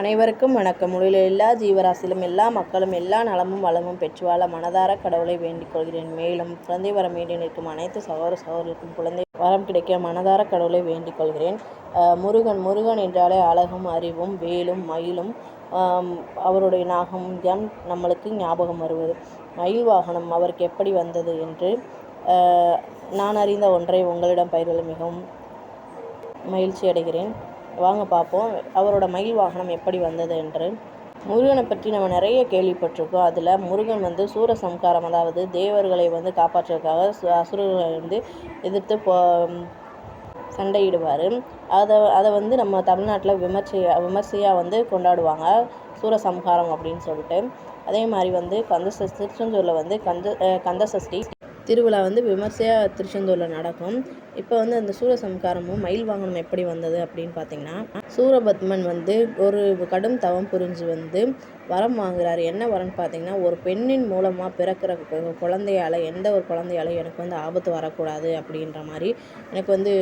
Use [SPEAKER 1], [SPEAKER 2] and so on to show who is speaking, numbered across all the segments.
[SPEAKER 1] அனைவருக்கும் வணக்கம். உலகில் எல்லா ஜீவராசிலும் எல்லா மக்களும் எல்லா நலமும் வளமும் பெற்று வாழ மனதார கடவுளை வேண்டிக் கொள்கிறேன். மேலும் குழந்தை வரம் வேண்டி நிற்கும் அனைத்து சகோதர சகோதரர்களுக்கும் குழந்தை வரம் கிடைக்க மனதார கடவுளை வேண்டிக் கொள்கிறேன். முருகன் முருகன் என்றாலே அழகும் அறிவும் வேலும் மயிலும் அவருடைய நாகம் தான் நம்மளுக்கு ஞாபகம் வருவது. மயில் வாகனம் அவருக்கு எப்படி வந்தது என்று நான் அறிந்த ஒன்றை உங்களிடம் பயிர்கள் மிகவும் மகிழ்ச்சி அடைகிறேன் வாங்க பார்ப்போம். அவரோட மயில் வாகனம் எப்படி வந்தது என்று. முருகனை பற்றி நம்ம நிறைய கேள்விப்பட்டிருக்கோம். அதில் முருகன் வந்து சூரசம்காரம் அதாவது தேவர்களை வந்து காப்பாற்றுறதுக்காக அசுரர்களை வந்து எதிர்த்து போ சண்டையிடுவார். அதை அதை வந்து நம்ம தமிழ்நாட்டில் விமர்சையா விமர்சையாக வந்து கொண்டாடுவாங்க சூரசம்ஹாரம் அப்படின்னு சொல்லிட்டு. அதே மாதிரி வந்து கந்த திருச்செந்தூரில் வந்து கந்த கந்த சஷ்டி திருவிழா வந்து விமர்சையாக திருச்செந்தூரில் நடக்கும். இப்போ வந்து அந்த சூரசம்காரமும் மயில் வாகனம் எப்படி வந்தது அப்படின்னு பார்த்தீங்கன்னா சூரபத்மன் வந்து ஒரு கடும் தவம் புரிஞ்சு வந்து வரம் வாங்குறாரு. என்ன வரம்னு பார்த்தீங்கன்னா ஒரு பெண்ணின் மூலமாக பிறக்கிற குழந்தையால் எந்த ஒரு குழந்தையால எனக்கு வந்து ஆபத்து வரக்கூடாது அப்படின்ற மாதிரி எனக்கு வந்து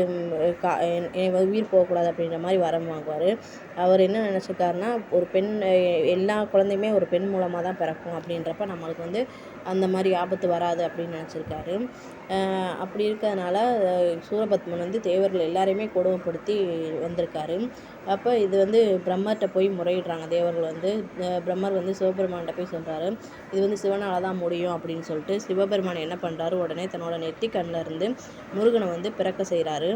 [SPEAKER 1] கா உயிர் போகக்கூடாது அப்படின்ற மாதிரி வரம் வாங்குவார். அவர் என்ன நினச்சிருக்காருன்னா ஒரு பெண் எல்லா குழந்தையுமே ஒரு பெண் மூலமாக தான் பிறக்கும் அப்படின்றப்ப நம்மளுக்கு வந்து அந்த மாதிரி ஆபத்து வராது அப்படின்னு நினச்சிருக்காரு. அப்படி இருக்கிறதுனால சூரபத்மன் வந்து தேவர்கள் எல்லாரையுமே கொடுமைப்படுத்தி வந்திருக்காரு. அப்போ இது வந்து பிரம்மர்கிட்ட போய் முறையிடுறாங்க. தேவர்கள் வந்து பிரம் பிரம்மர் வந்து சிவபெருமான்கிட்ட போய் சொல்கிறாரு இது வந்து சிவனால் தான் முடியும் அப்படின்னு சொல்லிட்டு சிவபெருமான் என்ன பண்ணுறாரு உடனே தன்னோட நெத்தி கண்ணில் இருந்து முருகனை வந்து பிறக்க செய்கிறாரு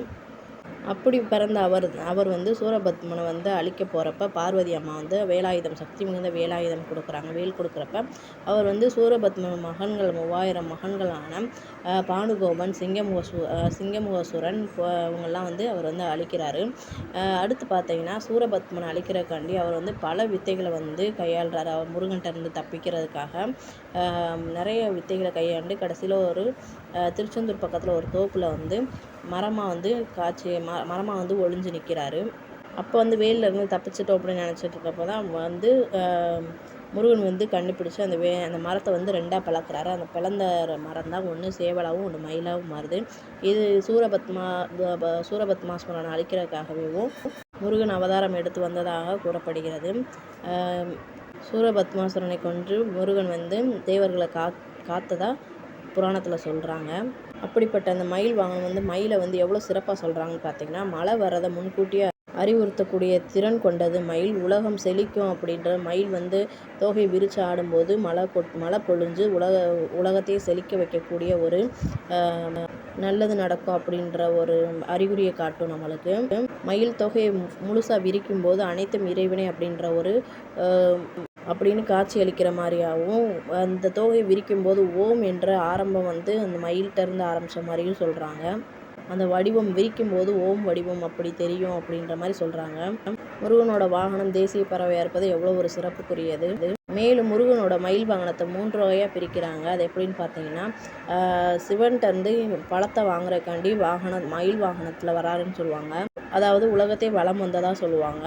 [SPEAKER 1] அப்படி பிறந்த அவர் அவர் வந்து சூரபத்மனை வந்து அழிக்க போகிறப்ப பார்வதி அம்மா வந்து வேலாயுதம் சக்தி மிகுந்த வேலாயுதம் கொடுக்குறாங்க வேல் கொடுக்குறப்ப அவர் வந்து சூரபத்ம மகன்கள் மூவாயிரம் மகன்களான பானுகோபன் சிங்கமுகசு சிங்கமுகசூரன் இவங்கெல்லாம் வந்து அவர் வந்து அழிக்கிறாரு. அடுத்து பார்த்தீங்கன்னா சூரபத்மனை அழிக்கிறக்காண்டி அவர் வந்து பல வித்தைகளை வந்து கையாளுறாரு. அவர் முருகன்கிட்ட இருந்து தப்பிக்கிறதுக்காக நிறைய வித்தைகளை கையாண்டு கடைசியில் ஒரு திருச்செந்தூர் பக்கத்தில் ஒரு தோப்பில் வந்து மரமாக வந்து காட்சி ம மரமாக வந்து ஒளிஞ்சு நிற்கிறாரு அப்போ வந்து வேல்லேருந்து தப்பிச்சிட்டோம் அப்படின்னு நினச்சிட்டு இருக்கப்போ தான் வந்து முருகன் வந்து கண்டுபிடிச்சி அந்த வே அந்த மரத்தை வந்து ரெண்டாக பிளக்குறாரு அந்த பிளந்த மரம் தான் ஒன்று சேவலாகவும் ஒன்று மயிலாகவும் மாறுது. இது சூரபத்மா சூரபத்மாஸ்வரனை அழிக்கிறதுக்காகவேவும் முருகன் அவதாரம் எடுத்து வந்ததாக கூறப்படுகிறது. சூரபத்மாசுரனை கொன்று முருகன் வந்து தேவர்களை கா காத்ததாக புராணத்தில் சொல்கிறாங்க அப்படிப்பட்ட அந்த மயில் வாகனம் வந்து மயிலை வந்து எவ்வளோ சிறப்பாக சொல்கிறாங்கன்னு பார்த்தீங்கன்னா மழை வரதை முன்கூட்டியே அறிவுறுத்தக்கூடிய திறன் கொண்டது மயில். உலகம் செழிக்கும் அப்படின்ற மயில் வந்து தோகை விரித்து ஆடும்போது மழை கொட் மழை பொழிஞ்சு உலக உலகத்தையே செழிக்க வைக்கக்கூடிய ஒரு நல்லது நடக்கும் அப்படின்ற ஒரு அறிகுறியை காட்டும் நம்மளுக்கு. மயில் தொகையை முழுசாக விரிக்கும் போது அனைத்தும் இறைவனை அப்படின்ற ஒரு அப்படின்னு காட்சி அளிக்கிற மாதிரியாகவும் அந்த தோகையை விரிக்கும் போது ஓம் என்ற ஆரம்பம் வந்து அந்த மயில்கிட்டேருந்து ஆரம்பித்த மாதிரியும் சொல்கிறாங்க அந்த வடிவம் விரிக்கும் போது ஓம் வடிவம் அப்படி தெரியும் அப்படின்ற மாதிரி சொல்கிறாங்க முருகனோட வாகனம் தேசிய பறவையாக இருப்பது எவ்வளோ ஒரு சிறப்புக்குரியது. மேலும் முருகனோட மயில் வாகனத்தை மூன்று வகையாக பிரிக்கிறாங்க. அது எப்படின்னு பார்த்தீங்கன்னா சிவன்கிட்டருந்து பழத்தை வாங்குறதுக்காண்டி வாகனம் மயில் வாகனத்தில் வராருன்னு சொல்லுவாங்க. அதாவது உலகத்தை வளம் வந்ததாக சொல்லுவாங்க.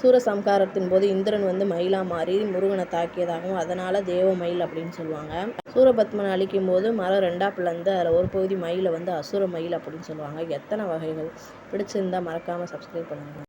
[SPEAKER 1] சூரசம்காரத்தின் போது இந்திரன் வந்து மயிலா மாறி முருகனை தாக்கியதாகவும் அதனால தேவ மயில் அப்படின்னு சொல்லுவாங்க. சூரபத்மன் அழிக்கும் போது மரம் ரெண்டா பிளந்து அதில் ஒரு பகுதி மயிலை வந்து அசுர மயில் அப்படின்னு சொல்லுவாங்க. எத்தனை வகைகள்? பிடிச்சிருந்தா மறக்காமல் சப்ஸ்கிரைப் பண்ணுங்கள்